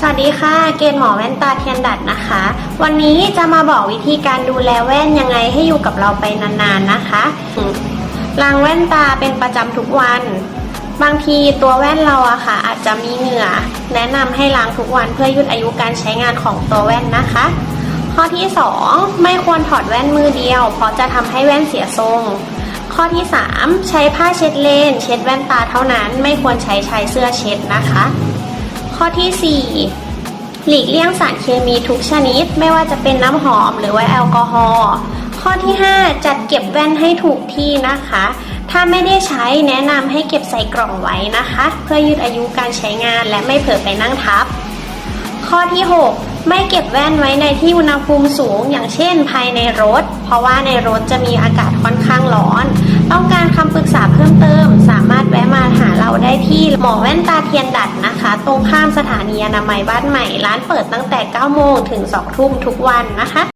สวัสดีค่ะ เกณฑ์หมอแว่นตาเทียนดัดนะคะ วันนี้จะมาบอกวิธีการดูแลแว่นยังไงให้อยู่กับเราไปนานๆนะคะล้างแว่นตาเป็นประจำทุกวัน บางทีตัวแว่นเราอะค่ะ อาจจะมีเหงื่อ แนะนำให้ล้างทุกวันเพื่อยืดอายุการใช้งานของตัวแว่นนะคะ ข้อที่ 2 ไม่ควรถอดแว่นมือเดียว เพราะจะทำให้แว่นเสียทรง ข้อที่ 3 ใช้ผ้าเช็ดเลน เช็ดแว่นตาเท่านั้น ไม่ควรใช้ชายเสื้อเช็ดนะคะ ข้อที่ 4 หลีกเลี่ยงสารเคมีทุกชนิด ไม่ว่าจะเป็นน้ำหอมหรือว่าแอลกอฮอล์ข้อที่ 5 จัดเก็บแว่นให้ถูกที่นะคะ ถ้าไม่ได้ใช้แนะนำให้เก็บใส่กล่องไว้นะคะ เพื่อยืดอายุการใช้งานและไม่เผลอไปนั่งทับ ข้อที่ 6 ไม่เก็บแว่นไว้ในที่อุณหภูมิสูง อย่างเช่น ภายในรถ เพราะว่าในรถจะมีอากาศ หมอแว่นตาเทียนดัดนะคะ ตรงข้ามสถานีอนามัยบ้านใหม่ ร้านเปิดตั้งแต่ 9 โมงถึง 2 ทุ่มทุกวันนะคะ